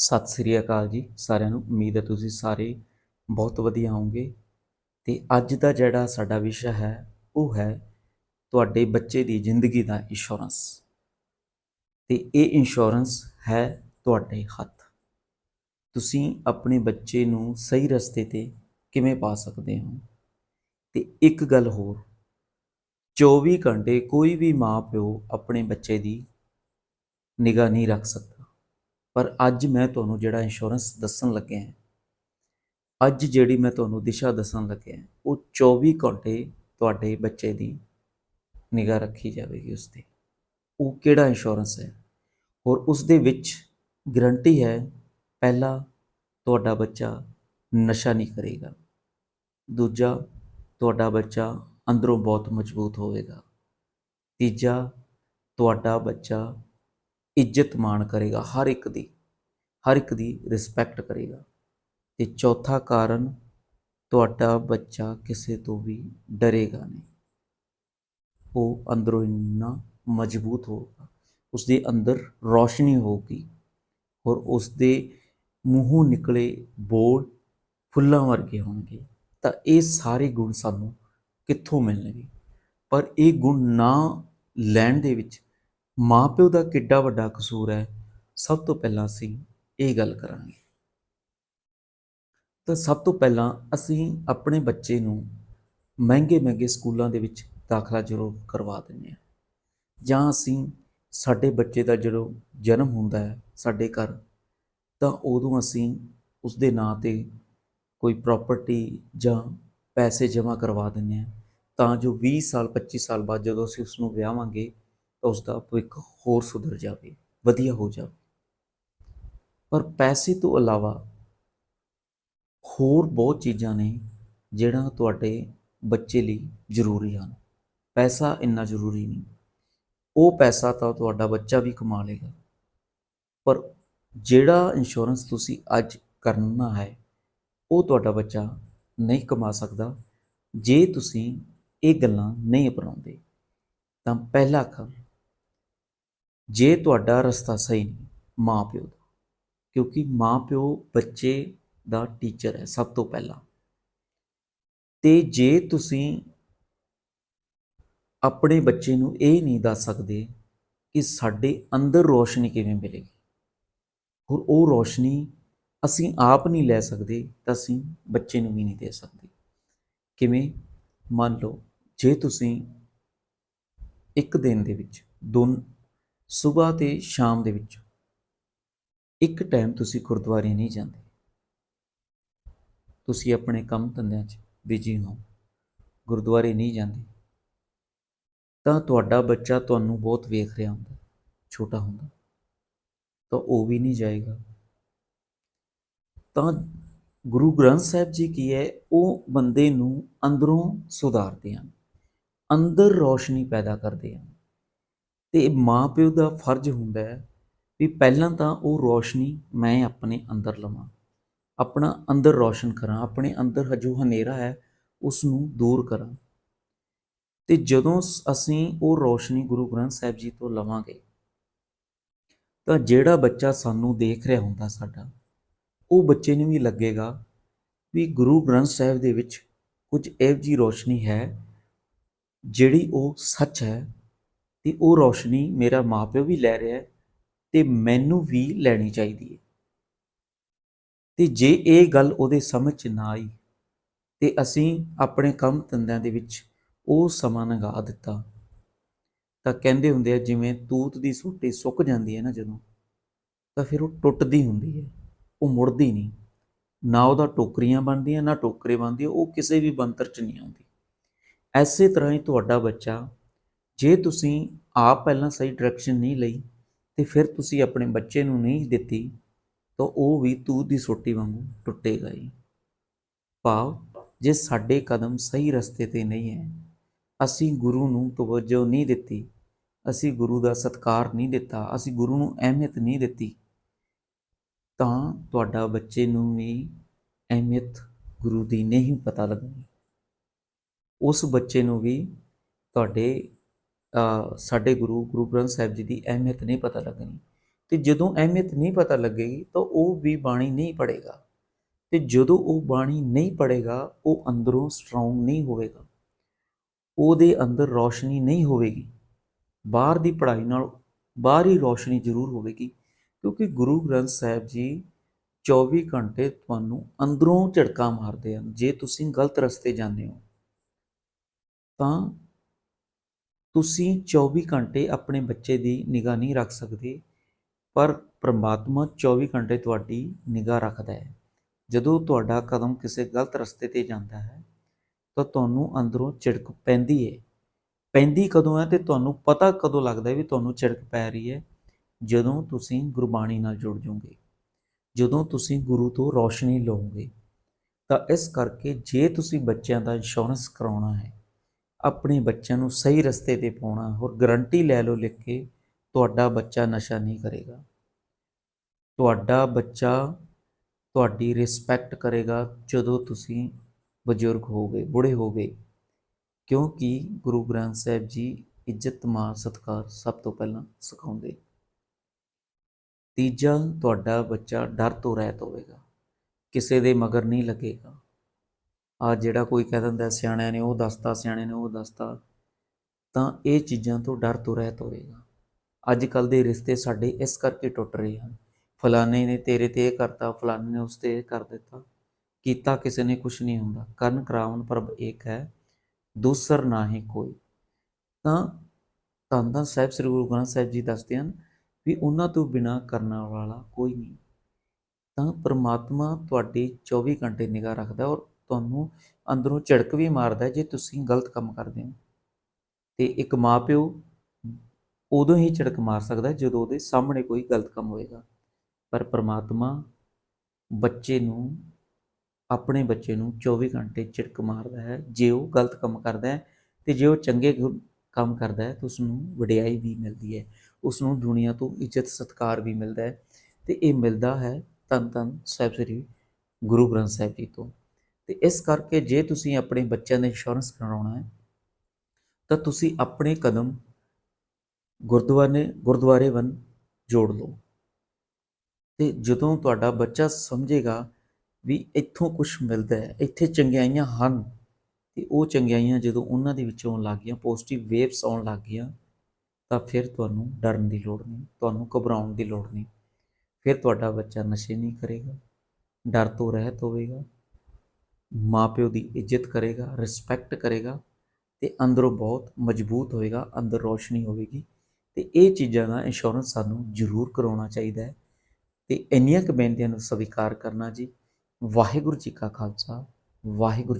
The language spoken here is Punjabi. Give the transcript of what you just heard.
ਸਤਿ ਸ੍ਰੀ ਅਕਾਲ ਜੀ ਸਾਰਿਆਂ ਨੂੰ। ਉਮੀਦ ਹੈ ਤੁਸੀਂ ਸਾਰੇ ਬਹੁਤ ਵਧੀਆ ਹੋਵੋਗੇ। ਤੇ ਅੱਜ ਦਾ ਜਿਹੜਾ ਸਾਡਾ ਵਿਸ਼ਾ ਹੈ, ਉਹ ਹੈ ਤੁਹਾਡੇ ਬੱਚੇ ਦੀ ਜ਼ਿੰਦਗੀ ਦਾ ਇੰਸ਼ੋਰੈਂਸ ਤੇ ਇਹ ਇੰਸ਼ੋਰੈਂਸ ਹੈ ਤੁਹਾਡੇ ਹੱਥ। ਤੁਸੀਂ ਆਪਣੇ ਬੱਚੇ ਨੂੰ ਸਹੀ ਰਸਤੇ ਤੇ ਕਿਵੇਂ ਪਾ ਸਕਦੇ ਹੋ? ਤੇ ਇੱਕ ਗੱਲ ਹੋਰ 24 ਘੰਟੇ ਕੋਈ ਵੀ ਮਾਂ ਪਿਓ ਆਪਣੇ ਬੱਚੇ ਦੀ ਨਿਗਾਹ ਨਹੀਂ ਰੱਖ ਸਕਦਾ। ਪਰ ਅੱਜ ਮੈਂ ਤੁਹਾਨੂੰ ਜਿਹੜਾ ਇੰਸ਼ੋਰੈਂਸ ਦੱਸਣ ਲੱਗਿਆ ਹਾਂ, ਅੱਜ ਜਿਹੜੀ ਮੈਂ ਤੁਹਾਨੂੰ ਦਿਸ਼ਾ ਦੱਸਣ ਲੱਗਿਆ ਉਹ 24 ਘੰਟੇ ਤੁਹਾਡੇ ਬੱਚੇ ਦੀ ਨਿਗਾਹ ਰੱਖੀ ਜਾਵੇਗੀ ਉਸ ਤੇ ਉਹ ਕਿਹੜਾ ਇੰਸ਼ੋਰੈਂਸ ਹੈ? ਔਰ ਉਸ ਦੇ ਵਿੱਚ ਗਰੰਟੀ ਹੈ, ਪਹਿਲਾ ਤੁਹਾਡਾ ਬੱਚਾ ਨਸ਼ਾ ਨਹੀਂ ਕਰੇਗਾ। ਦੂਜਾ, ਤੁਹਾਡਾ ਬੱਚਾ ਅੰਦਰੋਂ ਬਹੁਤ ਮਜ਼ਬੂਤ ਹੋਵੇਗਾ। ਤੀਜਾ, ਤੁਹਾਡਾ ਬੱਚਾ ਇੱਜ਼ਤ ਮਾਣ ਕਰੇਗਾ, ਹਰ ਇੱਕ ਦੀ, ਹਰ ਇੱਕ ਦੀ ਰਿਸਪੈਕਟ ਕਰੇਗਾ। ਤੇ ਚੌਥਾ ਕਾਰਨ ਤੁਹਾਡਾ ਬੱਚਾ ਕਿਸੇ ਤੋਂ ਵੀ ਡਰੇਗਾ ਨਹੀਂ। ਉਹ ਅੰਦਰੋਂ ਇੰਨਾ ਮਜ਼ਬੂਤ ਹੋਊਗਾ ਉਸ ਦੇ ਅੰਦਰ ਰੋਸ਼ਨੀ ਹੋਊਗੀ ਔਰ ਉਸ ਦੇ ਮੂੰਹੋਂ ਨਿਕਲੇ ਬੋਲ ਫੁੱਲਾਂ ਵਰਗੇ ਹੋਣਗੇ। ਤਾਂ ਇਹ ਸਾਰੇ ਗੁਣ ਸਾਨੂੰ ਕਿੱਥੋਂ ਮਿਲਣਗੇ? ਪਰ ਇਹ ਗੁਣ ਨਾ ਲੈਣ ਦੇ ਵਿੱਚ ਮਾਪਿਓ ਦਾ ਕਿੱਡਾ ਵੱਡਾ ਕਸੂਰ ਹੈ, ਸਭ ਤੋਂ ਪਹਿਲਾਂ ਅਸੀਂ ਇਹ ਗੱਲ ਕਰਾਂਗੇ। ਤਾਂ ਸਭ ਤੋਂ ਪਹਿਲਾਂ ਅਸੀਂ ਆਪਣੇ ਬੱਚੇ ਨੂੰ ਮਹਿੰਗੇ ਮਹਿੰਗੇ ਸਕੂਲਾਂ ਦੇ ਵਿੱਚ ਦਾਖਲਾ ਜ਼ਰੂਰ ਕਰਵਾ ਦਿੰਦੇ ਹਾਂ। ਜਾਂ ਅਸੀਂ ਸਾਡੇ ਬੱਚੇ ਦਾ ਜਦੋਂ ਜਨਮ ਹੁੰਦਾ ਹੈ ਸਾਡੇ ਘਰ, ਤਾਂ ਉਦੋਂ ਅਸੀਂ ਉਸ ਦੇ ਨਾਂ ਤੇ ਕੋਈ ਪ੍ਰਾਪਰਟੀ ਜਾਂ ਪੈਸੇ ਜਮ੍ਹਾਂ ਕਰਵਾ ਦਿੰਦੇ ਹਾਂ। ਤਾਂ ਜੋ 20 ਸਾਲ 25 ਸਾਲ ਬਾਅਦ ਜਦੋਂ ਅਸੀਂ ਉਸ ਨੂੰ ਵਿਆਹਾਂਗੇ ਤਾਂ ਉਸ ਦਾ ਭਵਿੱਖ ਹੋਰ ਸੁਧਰ ਜਾਵੇ, ਵਧੀਆ ਹੋ ਜਾਵੇ। ਪਰ ਪੈਸੇ ਤੋਂ ਇਲਾਵਾ ਹੋਰ ਬਹੁਤ ਚੀਜ਼ਾਂ ਨੇ ਜਿਹੜਾ ਤੁਹਾਡੇ ਬੱਚੇ ਲਈ ਜ਼ਰੂਰੀ ਹਨ। ਪੈਸਾ ਇੰਨਾ ਜ਼ਰੂਰੀ ਨਹੀਂ। ਉਹ ਪੈਸਾ ਤਾਂ ਤੁਹਾਡਾ ਬੱਚਾ ਵੀ ਕਮਾ ਲੇਗਾ ਪਰ ਜਿਹੜਾ ਇੰਸ਼ੋਰੈਂਸ ਤੁਸੀਂ ਅੱਜ ਕਰਨਾ ਹੈ, ਉਹ ਤੁਹਾਡਾ ਬੱਚਾ ਨਹੀਂ ਕਮਾ ਸਕਦਾ। ਜੇ ਤੁਸੀਂ ਇਹ ਗੱਲਾਂ ਨਹੀਂ ਅਪਣਾਉਂਦੇ, ਤਾਂ ਪਹਿਲਾ ਕੰਮ ਜੇ ਤੁਹਾਡਾ ਰਸਤਾ ਸਹੀ ਨਹੀਂ, ਮਾਂ ਪਿਓ ਦਾ। ਕਿਉਂਕਿ ਮਾਂ ਪਿਓ ਬੱਚੇ ਦਾ ਟੀਚਰ ਹੈ ਸਭ ਤੋਂ ਪਹਿਲਾਂ। ਤੇ ਜੇ ਤੁਸੀਂ ਆਪਣੇ ਬੱਚੇ ਨੂੰ ਇਹ ਨਹੀਂ ਦੱਸ ਸਕਦੇ ਕਿ ਸਾਡੇ ਅੰਦਰ ਰੋਸ਼ਨੀ ਕਿਵੇਂ ਮਿਲੇਗੀ ਔਰ ਉਹ ਰੋਸ਼ਨੀ ਅਸੀਂ ਆਪ ਨਹੀਂ ਲੈ ਸਕਦੇ ਤਾਂ ਅਸੀਂ ਬੱਚੇ ਨੂੰ ਵੀ ਨਹੀਂ ਦੇ ਸਕਦੇ। ਕਿਵੇਂ? ਮੰਨ ਲਓ, ਜੇ ਤੁਸੀਂ ਇੱਕ ਦਿਨ ਦੇ ਵਿੱਚ ਦੋਨ ਸਵੇਰ ਤੇ ਸ਼ਾਮ ਦੇ ਵਿੱਚ। ਇੱਕ ਟਾਈਮ ਤੁਸੀਂ ਗੁਰਦੁਆਰੇ ਨਹੀਂ ਜਾਂਦੇ। ਤੁਸੀਂ ਆਪਣੇ ਕੰਮ ਧੰਦਿਆਂ 'ਚ ਬਿਜ਼ੀ ਹੋ। ਗੁਰਦੁਆਰੇ ਨਹੀਂ ਜਾਂਦੇ। ਤਾਂ ਤੁਹਾਡਾ ਬੱਚਾ ਤੁਹਾਨੂੰ ਬਹੁਤ ਵੇਖ ਰਿਹਾ ਹੁੰਦਾ, ਛੋਟਾ ਹੁੰਦਾ। ਤਾਂ ਉਹ ਵੀ ਨਹੀਂ ਜਾਏਗਾ। ਤਾਂ ਗੁਰੂ ਗ੍ਰੰਥ ਸਾਹਿਬ ਜੀ ਕੀ ਹੈ, ਉਹ ਬੰਦੇ ਨੂੰ ਅੰਦਰੋਂ ਸੁਧਾਰਦੇ ਹਨ। ਅੰਦਰ ਰੋਸ਼ਨੀ ਪੈਦਾ ਕਰਦੇ ਹਨ। ਤੇ ਮਾਪਿਓ ਦਾ ਫਰਜ਼ ਹੁੰਦਾ ਹੈ ਵੀ ਪਹਿਲਾਂ ਤਾਂ ਉਹ ਰੋਸ਼ਨੀ ਮੈਂ ਆਪਣੇ ਅੰਦਰ ਲਵਾਂ, ਆਪਣਾ ਅੰਦਰ ਰੋਸ਼ਨ ਕਰਾਂ, ਆਪਣੇ ਅੰਦਰ ਜੋ ਹਨੇਰਾ ਹੈ ਉਸ ਨੂੰ ਦੂਰ ਕਰਾਂ। ਤੇ ਜਦੋਂ ਅਸੀਂ ਉਹ ਰੋਸ਼ਨੀ ਗੁਰੂ ਗ੍ਰੰਥ ਸਾਹਿਬ ਜੀ ਤੋਂ ਲਵਾਂਗੇ, ਤਾਂ ਜਿਹੜਾ ਬੱਚਾ ਸਾਨੂੰ ਦੇਖ ਰਿਹਾ ਹੁੰਦਾ ਸਾਡਾ, ਉਹ ਬੱਚੇ ਨੂੰ ਵੀ ਲੱਗੇਗਾ ਵੀ ਗੁਰੂ ਗ੍ਰੰਥ ਸਾਹਿਬ ਦੇ ਵਿੱਚ ਕੁਝ ਇਹੋ ਜੀ ਰੋਸ਼ਨੀ ਹੈ ਜਿਹੜੀ ਉਹ ਸੱਚ ਹੈ। ਤੇ ਉਹ ਰੌਸ਼ਨੀ ਮੇਰਾ ਮਾਪਿਓ ਵੀ ਲੈ ਰਿਹਾ ਹੈ ਤੇ ਮੈਨੂੰ ਵੀ ਲੈਣੀ ਚਾਹੀਦੀ ਹੈ। ਤੇ ਜੇ ਇਹ ਗੱਲ ਉਹਦੇ ਸਮਝ ਚ ਨਾ ਆਈ, ਤੇ ਅਸੀਂ ਆਪਣੇ ਕੰਮ ਧੰਦਿਆਂ ਦੇ ਵਿੱਚ ਉਹ ਸਮਾਂ ਲੰਘਾ ਦਿੱਤਾ। ਤਾਂ ਕਹਿੰਦੇ ਹੁੰਦੇ ਆ, ਜਿਵੇਂ ਤੂਤ ਦੀ ਸੋਟੀ ਸੁੱਕ ਜਾਂਦੀ ਹੈ ਨਾ ਜਦੋਂ, ਤਾਂ ਫਿਰ ਉਹ ਟੁੱਟਦੀ ਹੁੰਦੀ ਹੈ, ਉਹ ਮੁੜਦੀ ਨਹੀਂ। ਨਾ ਉਹਦਾ ਟੋਕਰੀਆਂ ਬਣਦੀਆਂ, ਨਾ ਟੋਕਰੇ ਬਣਦੇ ਉਹ ਕਿਸੇ ਵੀ ਬੰਤਰ ਚ ਨਹੀਂ ਆਉਂਦੀ। ਐਸੇ ਤਰ੍ਹਾਂ ਹੀ ਤੁਹਾਡਾ ਬੱਚਾ ਜੇ ਤੁਸੀਂ ਆਪ ਪਹਿਲਾਂ ਸਹੀ ਡਾਇਰੈਕਸ਼ਨ ਨਹੀਂ ਲਈ ਤੇ ਫਿਰ ਤੁਸੀਂ ਆਪਣੇ ਬੱਚੇ ਨੂੰ ਨਹੀਂ ਦਿੱਤੀ, ਤਾਂ ਉਹ ਵੀ ਤੂਤ ਦੀ ਸੋਟੀ ਵਾਂਗੂ ਟੁੱਟੇਗਾ ਹੀ। ਭਾਵ, ਜੇ ਸਾਡੇ ਕਦਮ ਸਹੀ ਰਸਤੇ ਤੇ ਨਹੀਂ ਹੈ, ਅਸੀਂ ਗੁਰੂ ਨੂੰ ਤਵੱਜੋ ਨਹੀਂ ਦਿੱਤੀ, ਅਸੀਂ ਗੁਰੂ ਦਾ ਸਤਕਾਰ ਨਹੀਂ ਦਿੱਤਾ, ਅਸੀਂ ਗੁਰੂ ਨੂੰ ਅਹਿਮੀਅਤ ਨਹੀਂ ਦਿੱਤੀ, ਤਾਂ ਤੁਹਾਡਾ ਬੱਚੇ ਨੂੰ ਵੀ ਅਹਿਮੀਅਤ ਗੁਰੂ ਦੀ ਨਹੀਂ ਪਤਾ ਲੱਗਣੀ। ਉਸ ਬੱਚੇ ਨੂੰ ਵੀ ਤੁਹਾਡੇ ਸਾਡੇ ਗੁਰੂ ਗੁਰੂ ਗ੍ਰੰਥ ਸਾਹਿਬ ਜੀ ਦੀ ਅਹਿਮੀਅਤ ਨਹੀਂ ਪਤਾ ਲੱਗਣੀ। ਤੇ ਜਦੋਂ ਅਹਿਮੀਅਤ ਨਹੀਂ ਪਤਾ ਲੱਗੇਗੀ, ਤਾਂ ਉਹ ਵੀ ਬਾਣੀ ਨਹੀਂ ਪੜ੍ਹੇਗਾ। ਤੇ ਜਦੋਂ ਉਹ ਬਾਣੀ ਨਹੀਂ ਪੜ੍ਹੇਗਾ, ਉਹ ਅੰਦਰੋਂ ਸਟਰੋਂਗ ਨਹੀਂ ਹੋਵੇਗਾ। ਉਹਦੇ ਅੰਦਰ ਰੋਸ਼ਨੀ ਨਹੀਂ ਹੋਵੇਗੀ। ਬਾਹਰ ਦੀ ਪੜ੍ਹਾਈ ਨਾਲ ਬਾਹਰੀ ਰੋਸ਼ਨੀ ਜ਼ਰੂਰ ਹੋਵੇਗੀ, ਕਿਉਂਕਿ ਗੁਰੂ ਗ੍ਰੰਥ ਸਾਹਿਬ ਜੀ 24 ਘੰਟੇ ਤੁਹਾਨੂੰ ਅੰਦਰੋਂ ਝਟਕਾ ਮਾਰਦੇ ਹਨ। ਜੇ ਤੁਸੀਂ ਗਲਤ ਰਸਤੇ ਜਾਂਦੇ ਹੋ, ਤਾਂ ਤੁਸੀਂ 24 ਘੰਟੇ ਆਪਣੇ ਬੱਚੇ ਦੀ ਨਿਗਾਹ ਨਹੀਂ ਰੱਖ ਸਕਦੇ, ਪਰ ਪ੍ਰਮਾਤਮਾ 24 ਘੰਟੇ ਤੁਹਾਡੀ ਨਿਗਾਹ ਰੱਖਦਾ ਹੈ। ਜਦੋਂ ਤੁਹਾਡਾ ਕਦਮ ਕਿਸੇ ਗਲਤ ਰਸਤੇ ਤੇ ਜਾਂਦਾ ਹੈ, ਤਾਂ ਤੁਹਾਨੂੰ ਅੰਦਰੋਂ ਝਿੜਕ ਪੈਂਦੀ ਹੈ। ਪੈਂਦੀ ਕਦੋਂ ਹੈ ਤੇ ਤੁਹਾਨੂੰ ਪਤਾ ਕਦੋਂ ਲੱਗਦਾ ਹੈ ਵੀ ਤੁਹਾਨੂੰ ਝਿੜਕ ਪੈ ਰਹੀ ਹੈ? ਜਦੋਂ ਤੁਸੀਂ ਗੁਰਬਾਣੀ ਨਾਲ ਜੁੜ ਜਾਓਗੇ, ਜਦੋਂ ਤੁਸੀਂ ਗੁਰੂ ਤੋਂ ਰੋਸ਼ਨੀ ਲਓਗੇ, ਤਾਂ ਇਸ ਕਰਕੇ ਜੇ ਤੁਸੀਂ ਬੱਚਿਆਂ ਦਾ ਇੰਸ਼ੋਰੈਂਸ ਕਰਾਉਣਾ ਹੈ ਆਪਣੇ ਬੱਚਿਆਂ ਨੂੰ ਸਹੀ ਰਸਤੇ ਤੇ ਪਾਉਣਾ ਹੋਰ ਗਰੰਟੀ ਲੈ ਲਓ ਲਿਖ ਕੇ ਤੁਹਾਡਾ ਬੱਚਾ ਨਸ਼ਾ ਨਹੀਂ ਕਰੇਗਾ। ਤੁਹਾਡਾ ਬੱਚਾ ਤੁਹਾਡੀ ਰਿਸਪੈਕਟ ਕਰੇਗਾ ਜਦੋਂ ਤੁਸੀਂ ਬਜ਼ੁਰਗ ਹੋਗੇ ਬੁੜੇ ਹੋਗੇ ਕਿਉਂਕਿ ਗੁਰੂ ਗ੍ਰੰਥ ਸਾਹਿਬ ਜੀ ਇੱਜ਼ਤ ਮਾਨ ਸਤਿਕਾਰ ਸਭ ਤੋਂ ਪਹਿਲਾਂ ਸਿਖਾਉਂਦੇ। ਤੀਜਾ, ਤੁਹਾਡਾ ਬੱਚਾ ਡਰ ਤੋਂ ਰਹਿਤ ਹੋਵੇਗਾ। ਕਿਸੇ ਦੇ ਮਗਰ ਨਹੀਂ ਲੱਗੇਗਾ। ਆ ਜਿਹੜਾ ਕੋਈ ਕਹਿ ਦਿੰਦਾ ਸਿਆਣਿਆਂ ਨੇ, ਉਹ ਦੱਸਤਾ, ਸਿਆਣੇ ਨੇ ਉਹ ਦੱਸਤਾ, ਤਾਂ ਇਹ ਚੀਜ਼ਾਂ ਤੋਂ ਡਰ ਤੋਂ ਰਹਿਤ ਹੋਵੇਗਾ ਅੱਜ ਕੱਲ ਦੇ ਰਿਸ਼ਤੇ ਸਾਡੇ ਇਸ ਕਰਕੇ ਟੁੱਟ ਰਹੇ ਹਨ। ਫਲਾਣੇ ਨੇ ਤੇਰੇ ਤੇ ਇਹ ਕਰਤਾ, ਫਲਾਣੇ ਨੇ ਉਸ ਤੇ ਇਹ ਕਰ ਦਿੱਤਾ। ਕੀਤਾ ਕਿਸੇ ਨੇ ਕੁਝ ਨਹੀਂ ਹੁੰਦਾ। ਕਰਨ ਕਰਾਵਨ ਪ੍ਰਭ ਇੱਕ ਹੈ, ਦੂਸਰ ਨਾ ਨਾਹੀ ਕੋਈ। ਤਾਂ ਧੰਨ ਸਾਹਿਬ, ਸ੍ਰੀ ਗੁਰੂ ਗ੍ਰੰਥ ਸਾਹਿਬ ਜੀ ਦੱਸਦੇ ਹਨ ਵੀ ਉਹਨਾਂ ਤੋਂ ਬਿਨਾ ਕਰਨ ਵਾਲਾ ਕੋਈ ਨਹੀਂ। ਤਾਂ ਪਰਮਾਤਮਾ ਤੁਹਾਡੀ 24 ਘੰਟੇ ਨਿਗਾਹ ਰੱਖਦਾ ਔਰ ਤੁਹਾਨੂੰ ਅੰਦਰੋਂ ਝੜਕ ਵੀ ਮਾਰਦਾ ਜੇ ਤੁਸੀਂ ਗਲਤ ਕੰਮ ਕਰਦੇ ਹੋ। ਤੇ ਇੱਕ ਮਾਪਿਓ ਉਦੋਂ ਹੀ ਝੜਕ ਮਾਰ ਸਕਦਾ ਜਦੋਂ ਉਹਦੇ ਸਾਹਮਣੇ ਕੋਈ ਗਲਤ ਕੰਮ ਹੋਏਗਾ। ਪਰ ਪ੍ਰਮਾਤਮਾ ਬੱਚੇ ਨੂੰ, ਆਪਣੇ ਬੱਚੇ ਨੂੰ 24 ਘੰਟੇ ਝਿੜਕ ਮਾਰਦਾ ਹੈ, ਜੇ ਉਹ ਗਲਤ ਕੰਮ ਕਰਦਾ ਹੈ ਤੇ ਜੇ ਉਹ ਚੰਗੇ ਕੰਮ ਕਰਦਾ ਹੈ ਤਾਂ ਉਸ ਨੂੰ ਵਡਿਆਈ ਵੀ ਮਿਲਦੀ ਹੈ ਉਸ ਨੂੰ ਦੁਨੀਆ ਤੋਂ ਇੱਜ਼ਤ ਸਤਿਕਾਰ ਵੀ ਮਿਲਦਾ ਹੈ ਤੇ ਇਹ ਮਿਲਦਾ ਹੈ ਧੰਨ ਧੰਨ ਸਾਹਿਬ ਸ੍ਰੀ ਗੁਰੂ ਗ੍ਰੰਥ ਸਾਹਿਬ ਜੀ ਤੋਂ। ਤੇ ਇਸ ਕਰਕੇ ਜੇ ਤੁਸੀਂ ਆਪਣੇ ਬੱਚਿਆਂ ਦਾ ਇੰਸ਼ੋਰੈਂਸ ਕਰਾਉਣਾ ਹੈ, ਤਾਂ ਤੁਸੀਂ ਆਪਣੇ ਕਦਮ ਗੁਰਦੁਆਰੇ ਗੁਰਦੁਆਰੇ ਵੱਲ ਜੋੜ ਲਓ। ਤੇ ਜਦੋਂ ਤੁਹਾਡਾ ਬੱਚਾ ਸਮਝੇਗਾ ਵੀ ਇੱਥੋਂ ਕੁਝ ਮਿਲਦਾ ਹੈ, ਇੱਥੇ ਚੰਗਿਆਈਆਂ ਹਨ, ਤੇ ਉਹ ਚੰਗਿਆਈਆਂ ਜਦੋਂ ਉਹਨਾਂ ਦੇ ਵਿੱਚੋਂ ਆਉਣ ਲੱਗ ਗਈਆਂ ਪੋਜ਼ਿਟਿਵ ਵੇਵਸ ਆਉਣ ਲੱਗ ਗਈਆਂ ਤਾਂ ਫਿਰ ਤੁਹਾਨੂੰ ਡਰਨ ਦੀ ਲੋੜ ਨਹੀਂ, ਤੁਹਾਨੂੰ ਘਬਰਾਉਣ ਦੀ ਲੋੜ ਨਹੀਂ। ਫਿਰ ਤੁਹਾਡਾ ਬੱਚਾ ਨਸ਼ੇ ਨਹੀਂ ਕਰੇਗਾ, ਡਰ ਤੋਂ ਰਹਿਤ ਹੋਵੇਗਾ। ਮਾਪਿਓ ਦੀ ਇੱਜ਼ਤ ਕਰੇਗਾ ਰਿਸਪੈਕਟ ਕਰੇਗਾ ਤੇ ਅੰਦਰੋਂ ਬਹੁਤ ਮਜ਼ਬੂਤ ਹੋਏਗਾ, ਅੰਦਰ ਰੋਸ਼ਨੀ ਹੋਵੇਗੀ ਤੇ ਇਹ ਚੀਜ਼ਾਂ ਦਾ ਇੰਸ਼ੋਰੈਂਸ ਸਾਨੂੰ ਜ਼ਰੂਰ ਕਰਾਉਣਾ ਚਾਹੀਦਾ ਹੈ ਤੇ ਇੰਨੀਆਂ ਕੁ ਬੇਨਤੀਆਂ ਨੂੰ ਸਵੀਕਾਰ ਕਰਨਾ ਜੀ। ਵਾਹਿਗੁਰੂ ਜੀ ਕਾ ਖਾਲਸਾ, ਵਾਹਿਗੁਰੂ